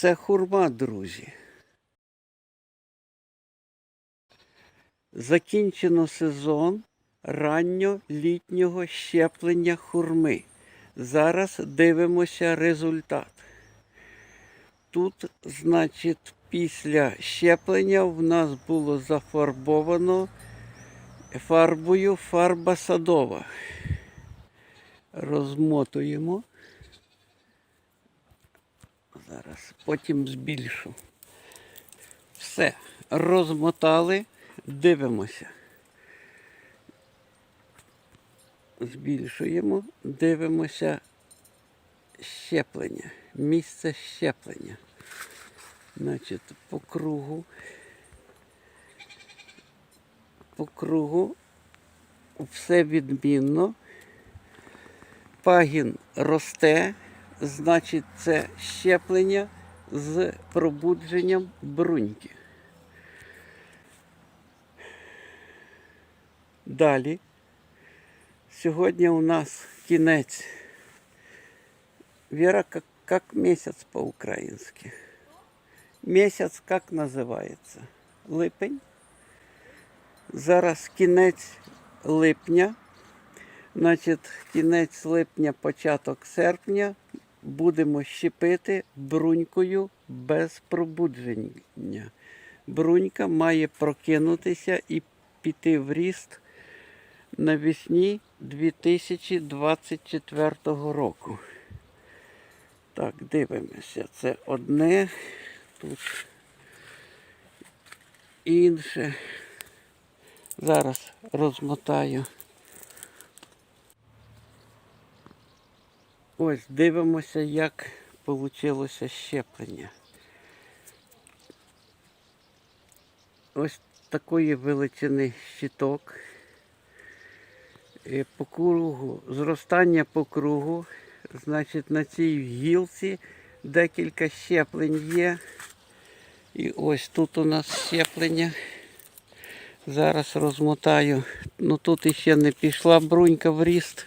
Це хурма, друзі. Закінчено сезон ранньолітнього щеплення хурми. Зараз дивимося результат. Тут, значить, після щеплення в нас було зафарбовано фарбою фарба садова. Розмотуємо. Зараз потім збільшу. Все, розмотали, дивимося. Збільшуємо, дивимося щеплення, місце щеплення. Значить, по кругу. По кругу все відмінно. Пагін росте, значить, це щеплення з пробудженням бруньки. Далі. Сьогодні у нас кінець. Вера, как, как месяц по-украински? Месяц как називається? Липень. Зараз кінець липня. Значить, кінець липня, початок серпня будемо щепити брунькою без пробудження. Брунька має прокинутися і піти в ріст навесні 2024 року. Так, дивимося. Це одне, тут інше. Зараз розмотаю. Ось дивимося, як вийшло щеплення. Ось такої величини щиток. Е, По кругу, зростання по кругу. Значить, на цій гілці декілька щеплень є. І ось тут у нас щеплення. Зараз розмотаю. Ну тут іще не пішла брунька в ріст.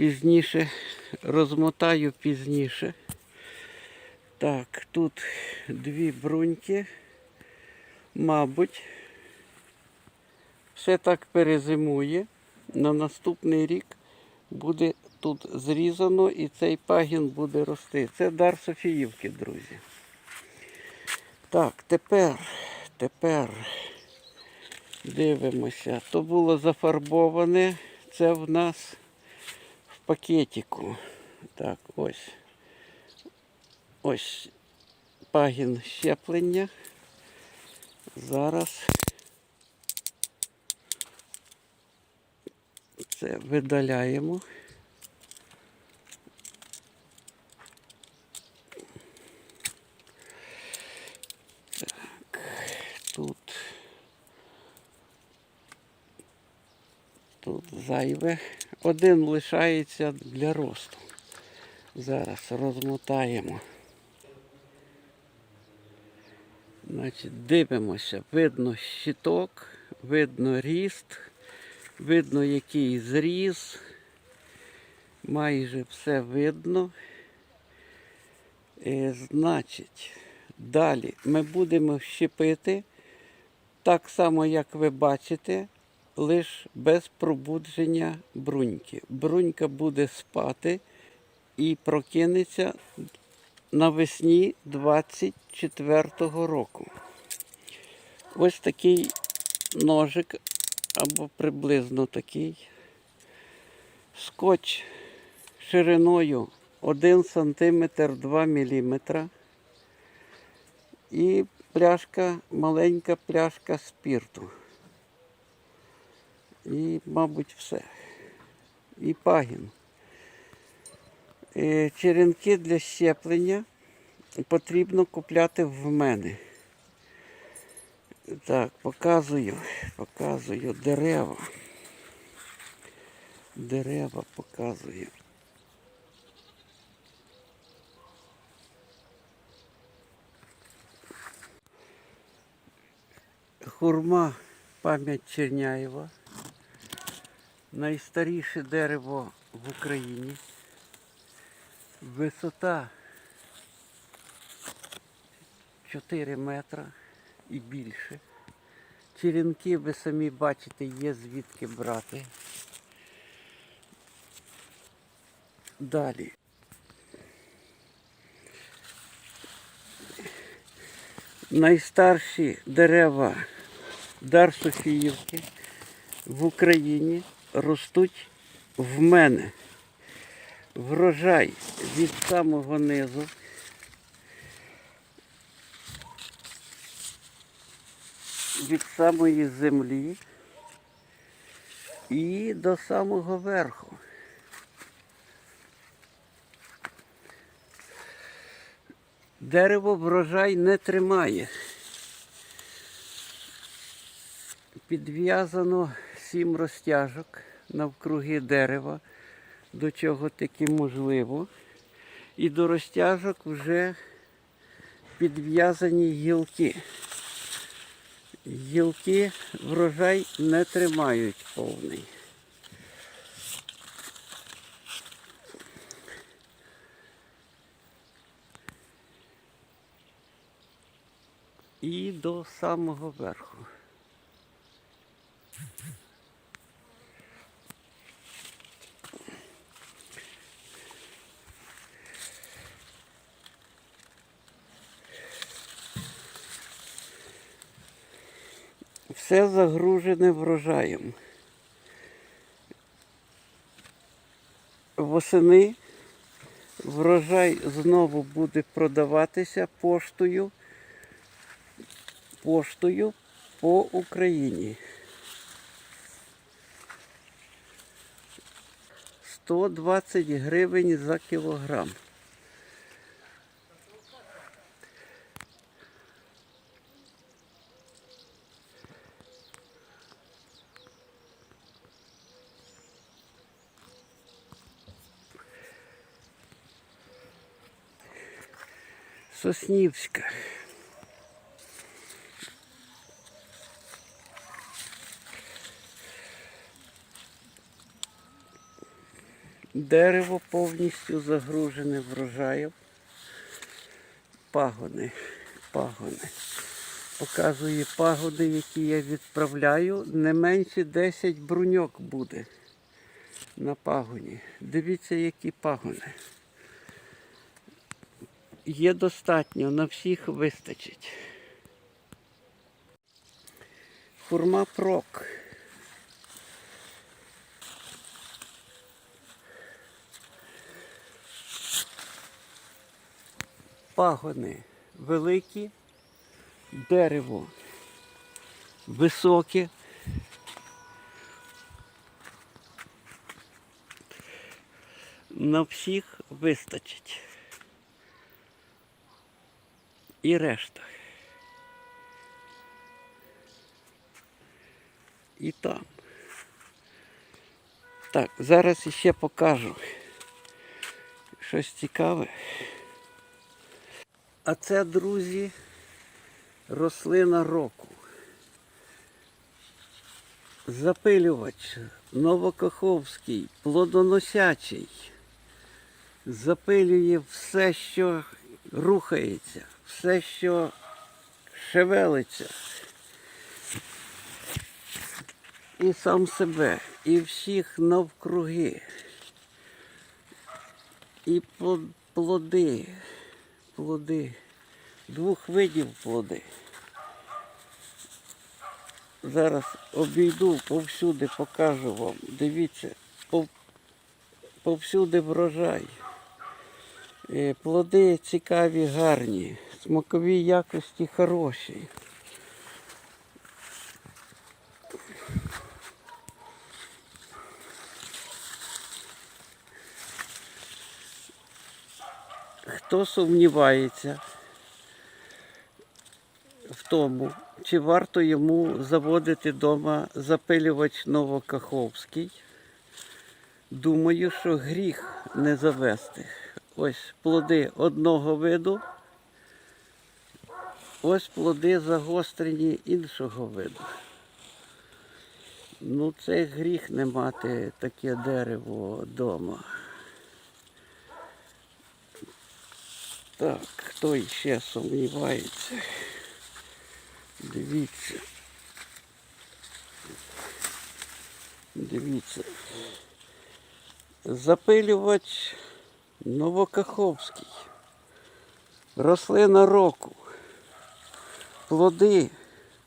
Пізніше розмотаю пізніше. Так, тут дві бруньки. Мабуть, все так перезимує. На наступний рік буде тут зрізано і цей пагін буде рости. Це дар Софіївки, друзі. Так, тепер, тепер дивимося. То було зафарбоване. Це в нас пакетику. Так, ось. Ось пагін щеплення. Зараз це видаляємо. Тут зайве. Один лишається для росту. Зараз розмотаємо. Значить, дивимося, видно щиток, видно ріст, видно який зріз. Майже все видно. Е, значить, далі ми будемо щепити так само, як ви бачите, лише без пробудження бруньки. Брунька буде спати і прокинеться навесні 24-го року. Ось такий ножик, або приблизно такий. Скотч шириною 1 см 2 мм. І пляшка, маленька пляшка спірту. І, мабуть, все. І пагін. Е, Черенки для щеплення потрібно купляти в мене. Так, показую, показую дерева. Дерева показую. Хурма пам'ять Черняєва. Найстаріше дерево в Україні. Висота 4 метра і більше. Черенки, ви самі бачите, є звідки брати. Далі. Найстарші дерева Дар Софіївки в Україні ростуть в мене. Врожай від самого низу. Від самої землі і до самого верху. Дерево врожай не тримає. Підв'язано сім розтяжок навкруги дерева, до чого таки можливо. І до розтяжок вже підв'язані гілки. Гілки врожай не тримають повний. І до самого верху. Все загружене врожаєм. Восени врожай знову буде продаватися поштою, поштою по Україні. 120 гривень за кілограм. Соснівська. Дерево повністю загружене врожаєм. Пагони, пагони. Показує пагони, які я відправляю. Не менше 10 бруньок буде на пагоні. Дивіться, які пагони. Є достатньо, на всіх вистачить. Хурма прок. Пагони великі, дерево високе. На всіх вистачить. І решта. І там. Так, зараз іще покажу щось цікаве. А це, друзі, рослина року. Запилювач Новокаховський, плодоносячий. Запилює все, що рухається, все, що шевелиться. І сам себе, і всіх навкруги. І плоди, плоди, двох видів плоди. Зараз обійду повсюди, покажу вам. Дивіться, пов- повсюди врожай. Е, Плоди цікаві, гарні, смакові якості хороші. Хто сумнівається в тому, чи варто йому заводити вдома запилювач Новокаховський, думаю, що гріх не завести. Ось плоди одного виду, ось плоди загострені іншого виду. Ну, це гріх не мати таке дерево вдома. Так, хто іще сумнівається? Дивіться. Дивіться. Запилювач Новокаховський. Рослина року. Плоди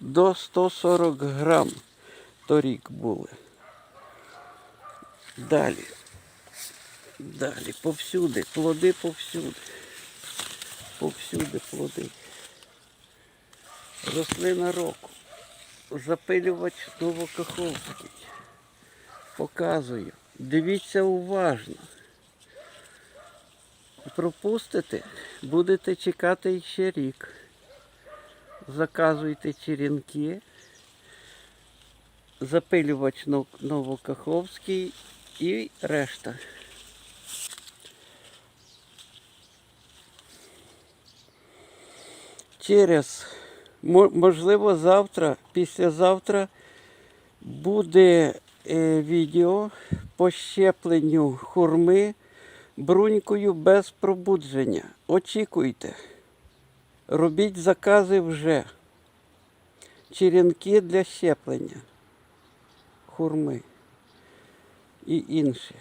до 140 грам торік були. Далі. Далі, повсюди, плоди повсюди. Повсюди плоди. Рослина року. Запилювач Новокаховський. Показую. Дивіться уважно. Пропустите, будете чекати ще рік. Заказуйте черенки. Запилювач Новокаховський і решта. Через, можливо, завтра, післязавтра буде е, відео по щепленню хурми брунькою без пробудження. Очікуйте. Робіть закази вже. Черенки для щеплення. Хурми і інші.